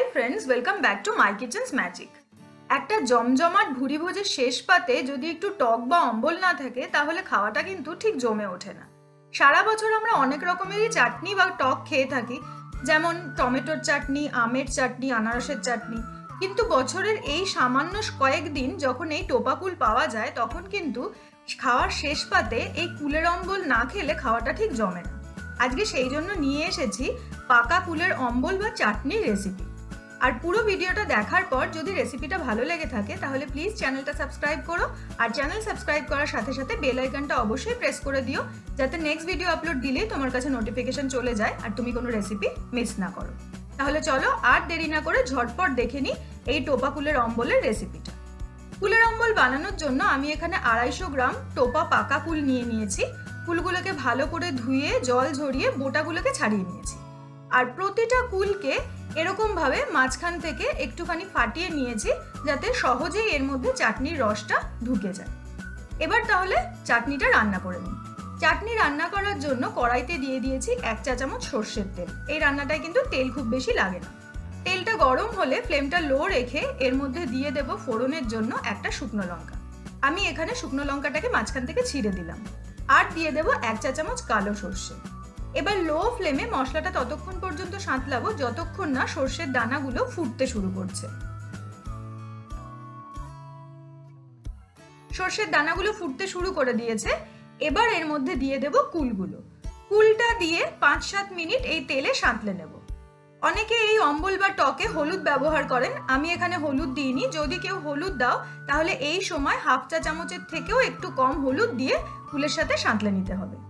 Hi friends welcome back to my kitchen's magic একটা জমজমাট ভুরি ভোজের শেষ পাতে যদি একটু টক বা অম্বল না থাকে, তাহলে খাওয়াটা কিন্তু ঠিক জমে ওঠে না। সারা বছর আমরা অনেক রকমেরই চাটনি বা টক খেয়ে থাকি, যেমন টমেটোর চাটনি, আমের চাটনি, আনারসের চাটনি। কিন্তু বছরের এই সামান্য কয়েকদিন যখন এই টোপাকুল পাওয়া যায়, তখন কিন্তু খাওয়ার শেষ পাতে এই কুলের অম্বল না খেলে খাওয়াটা ঠিক জমে না। আজকে সেই জন্য নিয়ে এসেছি পাকা কুলের অম্বল বা চাটনির রেসিপি আর পুরো ভিডিওটা দেখার পর যদি রেসিপিটা ভালো লেগে থাকে, তাহলে প্লিজ চ্যানেলটা সাবস্ক্রাইব করো। আর চ্যানেল সাবস্ক্রাইব করার সাথে সাথে বেল আইকনটা অবশ্যই প্রেস করে দিও, যাতে নেক্সট ভিডিও আপলোড দিলেই তোমার কাছে নোটিফিকেশন চলে যায় আর তুমি কোনো রেসিপি মিস না করো। তাহলে চলো আর দেরি না করে ঝটপট দেখে নিই এই টোপা কুলের অম্বলের রেসিপিটা কুলের অম্বল বানানোর জন্য আমি এখানে আড়াইশো গ্রাম টোপা পাকা কুল নিয়ে নিয়েছি। কুলগুলোকে ভালো করে ধুয়ে, জল ঝরিয়ে, বোটাগুলোকে ছাড়িয়ে নিয়েছি। আর প্রতিটা কুলকে এরকম ভাবে মাঝখান থেকে একটুখানি ফাটিয়ে নিয়েছি যাতে সহজেই এর মধ্যে চাটনির রসটা ঢুকে যায়। এবার তাহলে চাটনিটা রান্না করে নিই। চাটনি রান্না করার জন্য কড়াইতে দিয়ে দিয়েছি এক চা চামচ সর্ষের তেল। এই রান্নাটায় কিন্তু তেল খুব বেশি লাগে না। তেলটা গরম হলে ফ্লেমটা লো রেখে এর মধ্যে দিয়ে দেব ফোড়নের জন্য একটা শুকনো লঙ্কা। আমি এখানে শুকনো লঙ্কাটাকে মাঝখান থেকে ছিঁড়ে দিলাম। আর দিয়ে দেব এক চা চামচ কালো সর্ষে। এবার লো ফ্লেমে মশলাটা ততক্ষণ পর্যন্ত সাঁতলাবো যতক্ষণ না সর্ষের দানাগুলো ফুটতে শুরু করছে। সর্ষের দানাগুলো ফুটতে শুরু করে দিয়েছে। এবার এর মধ্যে দিয়ে দেব কুলগুলো। কুলটা দিয়ে পাঁচ সাত মিনিট এই তেলে সাঁতলে নেব। অনেকে এই অম্বল বা টকে হলুদ ব্যবহার করেন। আমি এখানে হলুদ দিইনি। যদি কেউ হলুদ দাও, তাহলে এই সময় হাফ চা চামচের থেকেও একটু কম হলুদ দিয়ে কুলের সাথে সাঁতলে নিতে হবে।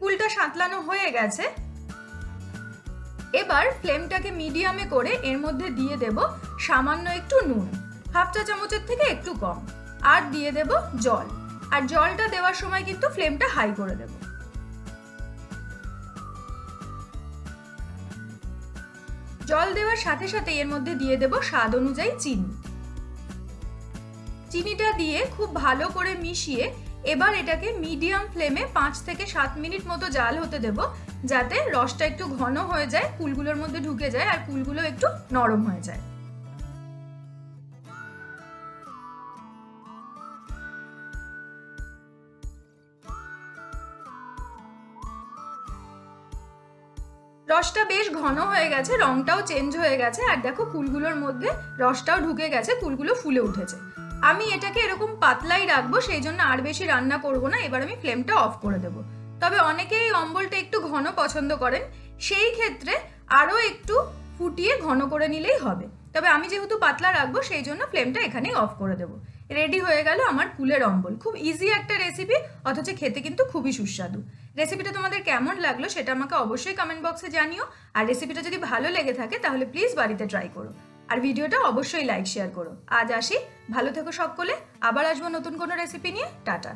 কুলটা সাঁতলানো হয়ে গেছে। এবার ফ্লেমটাকে মিডিয়ামে করে এর মধ্যে দিয়ে দেব সামান্য একটু নুন, হাফ চা চামচের থেকে একটু কম, আর দিয়ে দেব জল। আর জলটা দেওয়ার সময় কিন্তু ফ্লেমটা হাই করে দেব। জল দেওয়ার সাথে সাথে এর মধ্যে দিয়ে দেব স্বাদ অনুযায়ী চিনি। চিনিটা দিয়ে খুব ভালো করে মিশিয়ে এবার এটাকে মিডিয়াম ফ্লেমে পাঁচ থেকে সাত মিনিট মতো জাল হতে দেব, যাতে রসটা একটু ঘন হয়ে যায় কুলগুলোর মধ্যে ঢুকে যায় আর কুলগুলো একটু নরম হয়ে যায়। রসটা বেশ ঘন হয়ে গেছে, রংটাও চেঞ্জ হয়ে গেছে, আর দেখো কুলগুলোর মধ্যে রসটাও ঢুকে গেছে কুলগুলো ফুলে উঠেছে। আমি এটাকে এরকম পাতলাই রাখব সেই জন্য আর বেশি রান্না করব না, এবার আমি ফ্লেমটা অফ করে দেবো। তবে অনেকেই অম্বলটা একটু ঘন পছন্দ করেন, সেই ক্ষেত্রে আরও একটু ফুটিয়ে ঘন করে নিলেই হবে। তবে আমি যেহেতু পাতলা রাখব সেই জন্য ফ্লেমটা এখানেই অফ করে দেবো। রেডি হয়ে গেল আমার কুলের অম্বল। খুব ইজি একটা রেসিপি অথচ খেতে কিন্তু খুবই সুস্বাদু। রেসিপিটা তোমাদের কেমন লাগল, সেটা আমাকে অবশ্যই কমেন্ট বক্সে জানিও। আর রেসিপিটা যদি ভালো লেগে থাকে, তাহলে প্লিজ বাড়িতে ট্রাই করো। আর ভিডিওটা অবশ্যই লাইক শেয়ার করো। আজ আসি। ভালো থেকো সকলে। আবার আসব নতুন কোনো রেসিপি নিয়ে। টাটা।